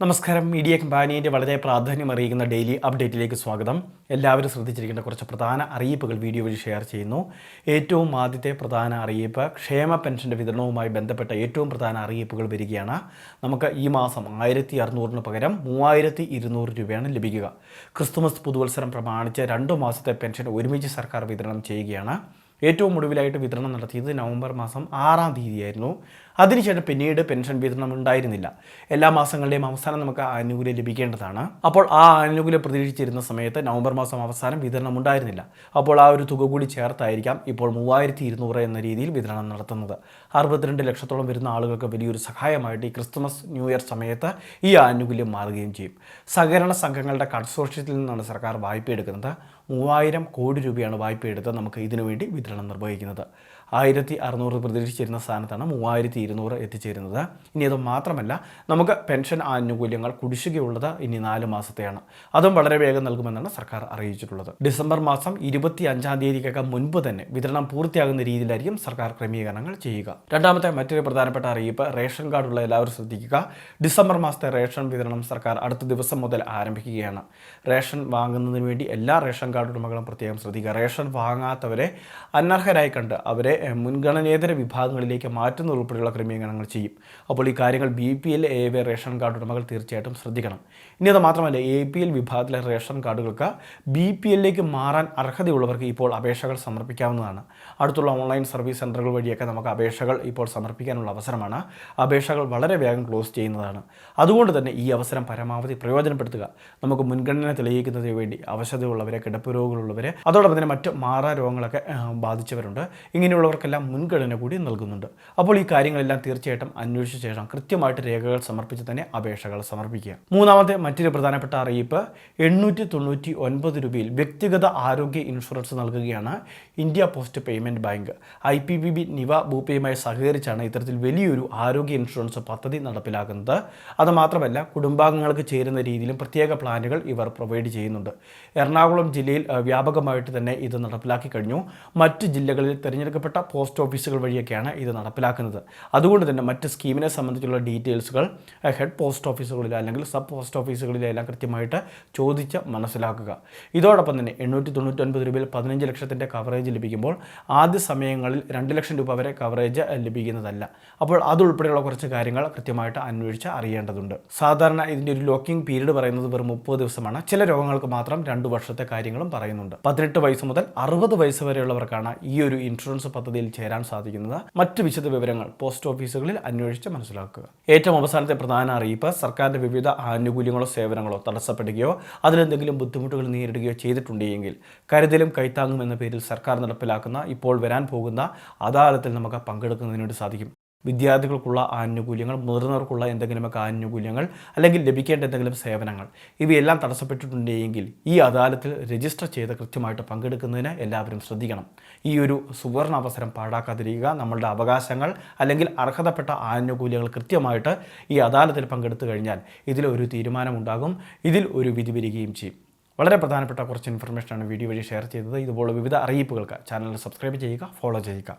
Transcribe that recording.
നമസ്കാരം. മീഡിയ കമ്പാനിയുടെ വളരെ പ്രാധാന്യം അറിയിക്കുന്ന ഡെയിലി അപ്ഡേറ്റിലേക്ക് സ്വാഗതം. എല്ലാവരും ശ്രദ്ധിച്ചിരിക്കേണ്ട കുറച്ച് പ്രധാന അറിയിപ്പുകൾ വീഡിയോ വഴി ഷെയർ ചെയ്യുന്നു. ഏറ്റവും ആദ്യത്തെ പ്രധാന അറിയിപ്പ് ക്ഷേമ പെൻഷന്റെ വിതരണവുമായി ബന്ധപ്പെട്ട ഏറ്റവും പ്രധാന അറിയിപ്പുകൾ വരികയാണ്. നമുക്ക് ഈ മാസം ആയിരത്തി അറുന്നൂറിന് പകരം മൂവായിരത്തി ഇരുന്നൂറ് രൂപയാണ് ലഭിക്കുക. ക്രിസ്തുമസ് പുതുവത്സരം പ്രമാണിച്ച് രണ്ടു മാസത്തെ പെൻഷൻ ഒരുമിച്ച് സർക്കാർ വിതരണം ചെയ്യുകയാണ്. ഏറ്റവും ഒടുവിലായിട്ട് വിതരണം നടത്തിയത് നവംബർ മാസം ആറാം തീയതിയായിരുന്നു. അതിനുശേഷം പിന്നീട് പെൻഷൻ വിതരണം ഉണ്ടായിരുന്നില്ല. എല്ലാ മാസങ്ങളുടെയും അവസാനം നമുക്ക് ആനുകൂല്യം ലഭിക്കേണ്ടതാണ്. അപ്പോൾ ആ ആനുകൂല്യം പ്രതീക്ഷിച്ചിരുന്ന സമയത്ത് നവംബർ മാസം അവസാനം വിതരണം ഉണ്ടായിരുന്നില്ല. അപ്പോൾ ആ ഒരു തുക കൂടി ചേർത്തായിരിക്കാം ഇപ്പോൾ മൂവായിരത്തി ഇരുന്നൂറ് എന്ന രീതിയിൽ വിതരണം നടത്തുന്നത്. അറുപത്തിരണ്ട് ലക്ഷത്തോളം വരുന്ന ആളുകൾക്ക് വലിയൊരു സഹായമായിട്ട് ഈ ക്രിസ്തുമസ് ന്യൂ ഇയർ സമയത്ത് ഈ ആനുകൂല്യം മാറുകയും ചെയ്യും. സഹകരണ സംഘങ്ങളുടെ കൺസോർഷ്യത്തിൽ നിന്നാണ് സർക്കാർ വായ്പ എടുക്കുന്നത് മൂവായിരം കോടി രൂപയാണ് വായ്പ എടുത്ത് നമുക്ക് ഇതിനുവേണ്ടി വിതരണം നിർവഹിക്കുന്നത്. ആയിരത്തി അറുന്നൂറ് പ്രതീക്ഷിച്ചിരുന്ന സ്ഥാനത്താണ് മൂവായിരത്തി ഇരുന്നൂറ് എത്തിച്ചേരുന്നത്. ഇനി അത് മാത്രമല്ല നമുക്ക് പെൻഷൻ ആനുകൂല്യങ്ങൾ കുടിശ്ശികയുള്ളത് ഇനി നാല് മാസത്തെയാണ്. അതും വളരെ വേഗം നൽകുമെന്നാണ് സർക്കാർ അറിയിച്ചിട്ടുള്ളത്. ഡിസംബർ മാസം ഇരുപത്തി അഞ്ചാം തീയതിക്കകം മുൻപ് തന്നെ വിതരണം പൂർത്തിയാകുന്ന രീതിയിലായിരിക്കും സർക്കാർ ക്രമീകരണങ്ങൾ ചെയ്യുക. രണ്ടാമത്തെ മറ്റൊരു പ്രധാനപ്പെട്ട അറിയിപ്പ് റേഷൻ കാർഡുള്ള എല്ലാവരും ശ്രദ്ധിക്കുക. ഡിസംബർ മാസത്തെ റേഷൻ വിതരണം സർക്കാർ അടുത്ത ദിവസം മുതൽ ആരംഭിക്കുകയാണ്. റേഷൻ വാങ്ങുന്നതിന് വേണ്ടി എല്ലാ റേഷൻ കാർഡ് ഉടമകളും പ്രത്യേകം ശ്രദ്ധിക്കുക. റേഷൻ വാങ്ങാത്തവരെ അനർഹരായി കണ്ട് അവരെ മുൻഗണനേതര വിഭാഗങ്ങളിലേക്ക് മാറ്റുന്ന ഉൾപ്പെടെയുള്ള ക്രമീകരണങ്ങൾ ചെയ്യും. അപ്പോൾ ഈ കാര്യങ്ങൾ B P L A Y ration card ഉടമകൾ തീർച്ചയായിട്ടും ശ്രദ്ധിക്കണം. ഇനി അത് മാത്രമല്ല എ പി എൽ വിഭാഗത്തിലെ റേഷൻ കാർഡുകൾക്ക് ബി പി എല്ലിലേക്ക് മാറാൻ അർഹതയുള്ളവർക്ക് ഇപ്പോൾ അപേക്ഷകൾ സമർപ്പിക്കാവുന്നതാണ്. അടുത്തുള്ള ഓൺലൈൻ സർവീസ് സെന്ററുകൾ വഴിയൊക്കെ നമുക്ക് അപേക്ഷകൾ ഇപ്പോൾ സമർപ്പിക്കാനുള്ള അവസരമാണ്. അപേക്ഷകൾ വളരെ വേഗം ക്ലോസ് ചെയ്യുന്നതാണ്. അതുകൊണ്ട് തന്നെ ഈ അവസരം പരമാവധി പ്രയോജനപ്പെടുത്തുക. നമുക്ക് മുൻഗണന തെളിയിക്കുന്നതിന് വേണ്ടി അവശതയുള്ളവരെ കിടപ്പ് രോഗങ്ങളുള്ളവരെ അതോടൊപ്പം തന്നെ മറ്റ് മാറാ രോഗങ്ങളൊക്കെ ബാധിച്ചവരുണ്ട്. ബാധിച്ചവരുണ്ട് ഇങ്ങനെയുള്ളവർക്കെല്ലാം മുൻഗണന കൂടി നൽകുന്നുണ്ട്. അപ്പോൾ ഈ കാര്യങ്ങളെല്ലാം തീർച്ചയായിട്ടും അന്വേഷിച്ച ശേഷം കൃത്യമായിട്ട് രേഖകൾ സമർപ്പിച്ച് തന്നെ അപേക്ഷകൾ സമർപ്പിക്കുക. മൂന്നാമത്തെ മറ്റൊരു പ്രധാനപ്പെട്ട അറിയിപ്പ് എണ്ണൂറ്റി തൊണ്ണൂറ്റി ഒൻപത് രൂപയിൽ വ്യക്തിഗത ആരോഗ്യ ഇൻഷുറൻസ് നൽകുകയാണ് India Post Payment Bank. I P B B Niva ബൂപ്പയുമായി സഹകരിച്ചാണ് ഇത്തരത്തിൽ വലിയൊരു ആരോഗ്യ ഇൻഷുറൻസ് പദ്ധതി നടപ്പിലാക്കുന്നത്. അതുമാത്രമല്ല കുടുംബാംഗങ്ങൾക്ക് ചേരുന്ന രീതിയിലും പ്രത്യേക പ്ലാനുകൾ ഇവർ പ്രൊവൈഡ് ചെയ്യുന്നുണ്ട്. എറണാകുളം ജില്ലയിൽ വ്യാപകമായിട്ട് തന്നെ ഇത് നടപ്പിലാക്കി കഴിഞ്ഞു. മറ്റ് ജില്ലകളിൽ തിരഞ്ഞെടുക്കപ്പെട്ട പോസ്റ്റ് ഓഫീസുകൾ വഴിയൊക്കെയാണ് ഇത് നടപ്പിലാക്കുന്നത്. അതുകൊണ്ട് തന്നെ മറ്റ് സ്കീമിനെ സംബന്ധിച്ചുള്ള ഡീറ്റെയിൽസുകൾ ഹെഡ് പോസ്റ്റ് ഓഫീസുകളിൽ അല്ലെങ്കിൽ സബ് പോസ്റ്റ് ഓഫീസുകളിലെല്ലാം കൃത്യമായിട്ട് ചോദിച്ച് മനസ്സിലാക്കുക. ഇതോടൊപ്പം തന്നെ എണ്ണൂറ്റി തൊണ്ണൂറ്റൊൻപത് രൂപയിൽ പതിനഞ്ച് ലക്ഷത്തിന്റെ കവറേജ് ലഭിക്കുമ്പോൾ ആദ്യ സമയങ്ങളിൽ രണ്ട് ലക്ഷം രൂപ വരെ കവറേജ് ലഭിക്കുന്നതല്ല. അപ്പോൾ അതുൾപ്പെടെയുള്ള കുറച്ച് കാര്യങ്ങൾ കൃത്യമായിട്ട് അന്വേഷിച്ച് അറിയേണ്ടതുണ്ട്. സാധാരണ ഇതിന്റെ ഒരു ലോക്കിംഗ് പീരീഡ് പറയുന്നത് വെറും മുപ്പത് ദിവസമാണ്. ചില രോഗങ്ങൾക്ക് മാത്രം രണ്ട് വർഷത്തെ കാര്യങ്ങളും പറയുന്നുണ്ട്. പതിനെട്ട് വയസ്സ് മുതൽ അറുപത് വയസ്സ് വരെയുള്ളവർക്കാണ് ഈ ഒരു ഇൻഷുറൻസ് പദ്ധതിയിൽ ചേരാൻ സാധിക്കുന്നത് മറ്റ് വിശദ വിവരങ്ങൾ പോസ്റ്റ് ഓഫീസുകളിൽ അന്വേഷിച്ച് മനസ്സിലാക്കുക. ഏറ്റവും അവസാനത്തെ പ്രധാന അറിയിപ്പ് സർക്കാരിന്റെ വിവിധ ആനുകൂല്യങ്ങളോ സേവനങ്ങളോ തടസ്സപ്പെടുകയോ അതിലെന്തെങ്കിലും ബുദ്ധിമുട്ടുകൾ നേരിടുകയോ ചെയ്തിട്ടുണ്ടെങ്കിൽ കരുതലും കൈത്താങ്ങും എന്ന പേരിൽ സർക്കാർ നടപ്പിലാക്കുന്ന ഇപ്പോൾ വരാൻ പോകുന്ന അദാലത്തിൽ നമുക്ക് പങ്കെടുക്കുന്നതിന് സാധിക്കും. വിദ്യാർത്ഥികൾക്കുള്ള ആനുകൂല്യങ്ങൾ മുതിർന്നവർക്കുള്ള എന്തെങ്കിലുമൊക്കെ ആനുകൂല്യങ്ങൾ അല്ലെങ്കിൽ ലഭിക്കേണ്ട എന്തെങ്കിലും സേവനങ്ങൾ ഇവയെല്ലാം തടസ്സപ്പെട്ടിട്ടുണ്ടെങ്കിൽ ഈ അദാലത്തിൽ രജിസ്റ്റർ ചെയ്ത് കൃത്യമായിട്ട് പങ്കെടുക്കുന്നതിന് എല്ലാവരും ശ്രദ്ധിക്കണം. ഈ ഒരു സുവർണ അവസരം പാഴാക്കാതിരിക്കുക നമ്മളുടെ അവകാശങ്ങൾ അല്ലെങ്കിൽ അർഹതപ്പെട്ട ആനുകൂല്യങ്ങൾ കൃത്യമായിട്ട് ഈ അദാലത്തിൽ പങ്കെടുത്തു കഴിഞ്ഞാൽ ഇതിലൊരു തീരുമാനമുണ്ടാകും. ഇതിൽ ഒരു വിധി വരികയും ചെയ്യും. വളരെ പ്രധാനപ്പെട്ട കുറച്ച് ഇൻഫർമേഷനാണ് വീഡിയോ വഴി ഷെയർ ചെയ്തത്. ഇതുപോലെ വിവിധ അറിയിപ്പുകൾക്ക് ചാനൽ സബ്സ്ക്രൈബ് ചെയ്യുക ഫോളോ ചെയ്യുക.